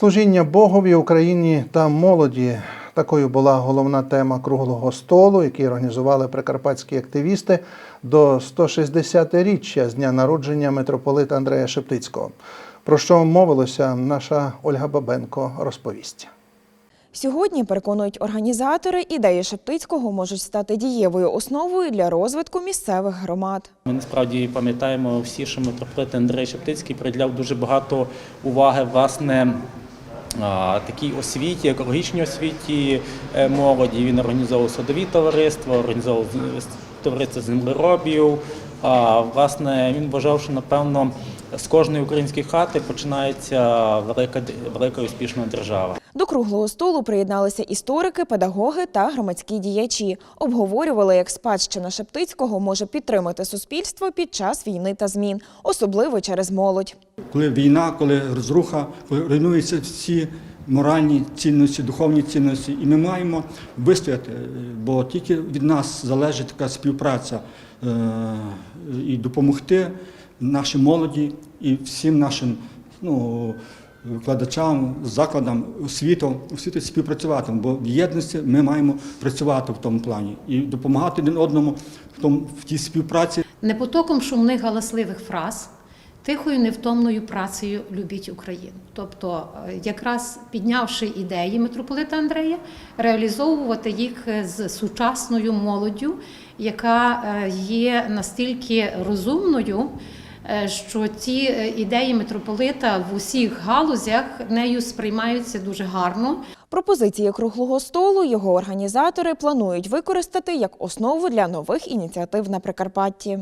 Служіння Богові Україні та молоді. Такою була головна тема круглого столу, який організували прикарпатські активісти до 160-річчя з дня народження митрополита Андрея Шептицького. Про що мовилося, наша Ольга Бабенко розповість. Сьогодні, переконують організатори, ідеї Шептицького можуть стати дієвою основою для розвитку місцевих громад. Ми насправді пам'ятаємо всі, що митрополит Андрей Шептицький приділяв дуже багато уваги власне такій освіті, екологічній освіті е, молоді. Він організовував садові товариства, організовував товариства товариство землеробів. А, власне, він вважав, що напевно з кожної української хати починається велика велика успішна держава. До круглого столу приєдналися історики, педагоги та громадські діячі. Обговорювали, як спадщина Шептицького може підтримати суспільство під час війни та змін, особливо через молодь. коли війна, коли розруха, коли руйнуються всі моральні цінності, духовні цінності, і ми маємо вистояти, бо тільки від нас залежить така співпраця е, і допомогти нашій молоді і всім нашим ну, викладачам, закладам освіту, освіти співпрацювати, бо в єдності ми маємо працювати в тому плані і допомагати один одному в, тому, в тій співпраці. Не потоком шумних галасливих фраз, тихою невтомною працею любіть Україну. Тобто, е, якраз піднявши ідеї митрополита Андрея, реалізовувати їх е, з сучасною молоддю, яка е, є настільки розумною. Е, Що ці е, ідеї митрополита в усіх галузях нею сприймаються дуже гарно. Пропозиції круглого столу його організатори планують використати як основу для нових ініціатив на Прикарпатті.